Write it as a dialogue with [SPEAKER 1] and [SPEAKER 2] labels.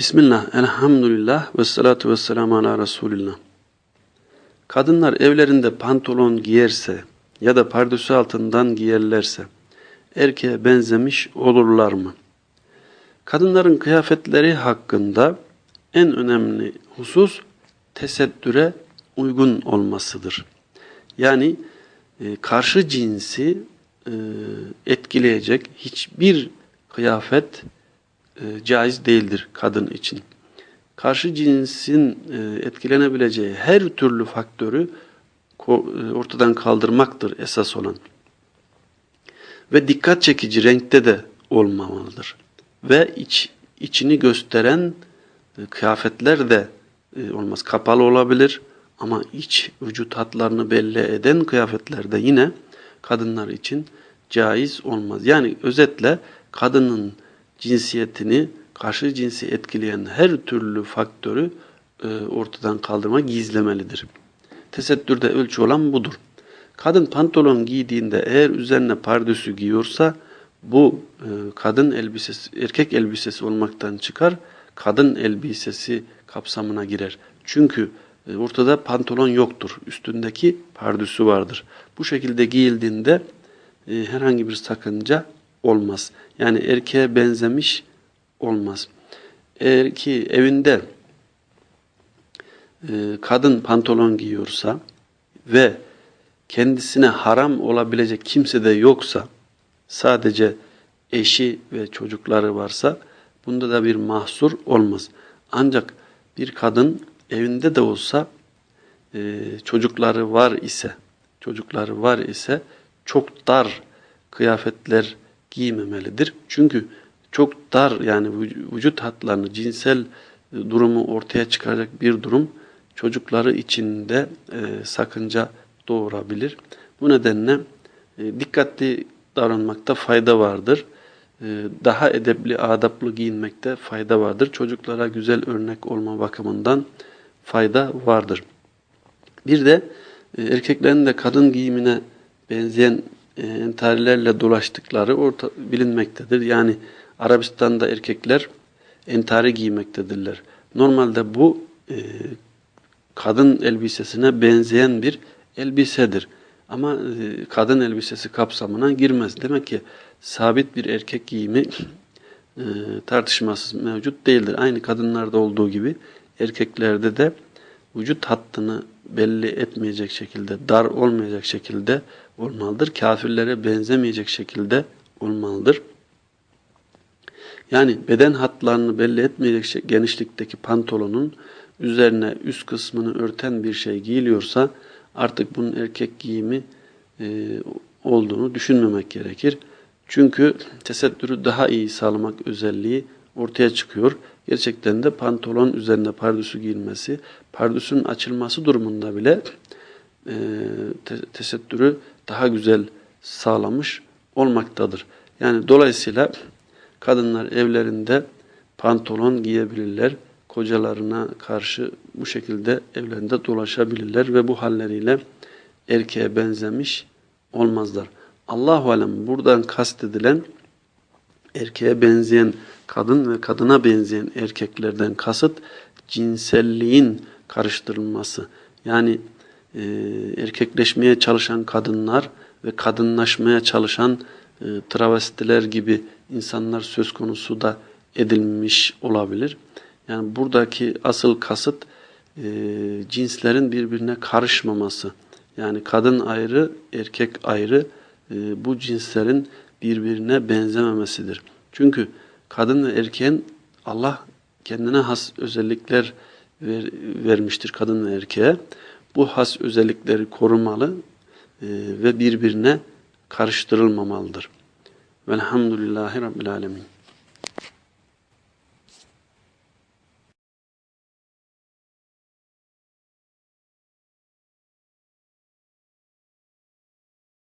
[SPEAKER 1] Bismillah, elhamdülillah ve salatu ve selamu ala Resulillah. Kadınlar evlerinde pantolon giyerse ya da pardösü altından giyerlerse erkeğe benzemiş olurlar mı? Kadınların kıyafetleri hakkında en önemli husus tesettüre uygun olmasıdır. Yani e, karşı cinsi e, etkileyecek hiçbir kıyafet e, caiz değildir kadın için. Karşı cinsin e, etkilenebileceği her türlü faktörü e, ortadan kaldırmaktır esas olan. Ve dikkat çekici renkte de olmamalıdır. Ve iç, içini gösteren kıyafetler de olmaz. Kapalı olabilir ama iç vücut hatlarını belli eden kıyafetler de yine kadınlar için caiz olmaz. Yani özetle kadının cinsiyetini karşı cinsi etkileyen her türlü faktörü e, ortadan kaldırma gizlemelidir. Tesettürde ölçü olan budur. Kadın pantolon giydiğinde eğer üzerine pardösü giyiyorsa bu e, kadın elbisesi, erkek elbisesi olmaktan çıkar, kadın elbisesi kapsamına girer. Çünkü e, ortada pantolon yoktur. Üstündeki pardösü vardır. Bu şekilde giyildiğinde herhangi bir sakınca olmaz. Yani erkeğe benzemiş olmaz. Eğer ki evinde e, kadın pantolon giyiyorsa ve kendisine haram olabilecek kimse de yoksa sadece eşi ve çocukları varsa bunda da bir mahsur olmaz. Ancak bir kadın evinde de olsa e, çocukları var ise çocukları var ise çok dar kıyafetler giymemelidir. Çünkü çok dar yani vücut hatlarını cinsel e, durumu ortaya çıkaracak bir durum çocukları içinde e, sakınca doğurabilir. Bu nedenle e, dikkatli davranmakta fayda vardır. E, daha edepli, adaplı giyinmekte fayda vardır. Çocuklara güzel örnek olma bakımından fayda vardır. Bir de e, erkeklerin de kadın giyimine benzeyen e, entarilerle dolaştıkları orta, bilinmektedir. Yani Arabistan'da erkekler entari giymektedirler. Normalde bu e, kadın elbisesine benzeyen bir elbisedir. Ama e, kadın elbisesi kapsamına girmez. Demek ki sabit bir erkek giyimi e, tartışmasız mevcut değildir. Aynı kadınlarda olduğu gibi erkeklerde de vücut hattını belli etmeyecek şekilde, dar olmayacak şekilde olmalıdır. Kafirlere benzemeyecek şekilde olmalıdır. Yani beden hatlarını belli etmeyecek genişlikteki pantolonun üzerine üst kısmını örten bir şey giyiliyorsa artık bunun erkek giyimi e, olduğunu düşünmemek gerekir. Çünkü tesettürü daha iyi sağlamak özelliği ortaya çıkıyor. Gerçekten de pantolon üzerine pardüsü giyilmesi, pardüsün açılması durumunda bile e, te tesettürü daha güzel sağlamış olmaktadır. Yani dolayısıyla kadınlar evlerinde pantolon giyebilirler. Kocalarına karşı bu şekilde evlerinde dolaşabilirler ve bu halleriyle erkeğe benzemiş olmazlar. Allahu alem buradan kastedilen erkeğe benzeyen kadın ve kadına benzeyen erkeklerden kasıt cinselliğin karıştırılması. Yani e, erkekleşmeye çalışan kadınlar ve kadınlaşmaya çalışan e, travestiler gibi insanlar söz konusu da edilmiş olabilir. Yani buradaki asıl kasıt e, cinslerin birbirine karışmaması. Yani kadın ayrı, erkek ayrı e, bu cinslerin birbirine benzememesidir. Çünkü kadın ve erkeğin Allah kendine has özellikler ver, vermiştir kadın ve erkeğe. Bu has özellikleri korumalı e, ve birbirine karıştırılmamalıdır. Velhamdülillahi Rabbil Alemin.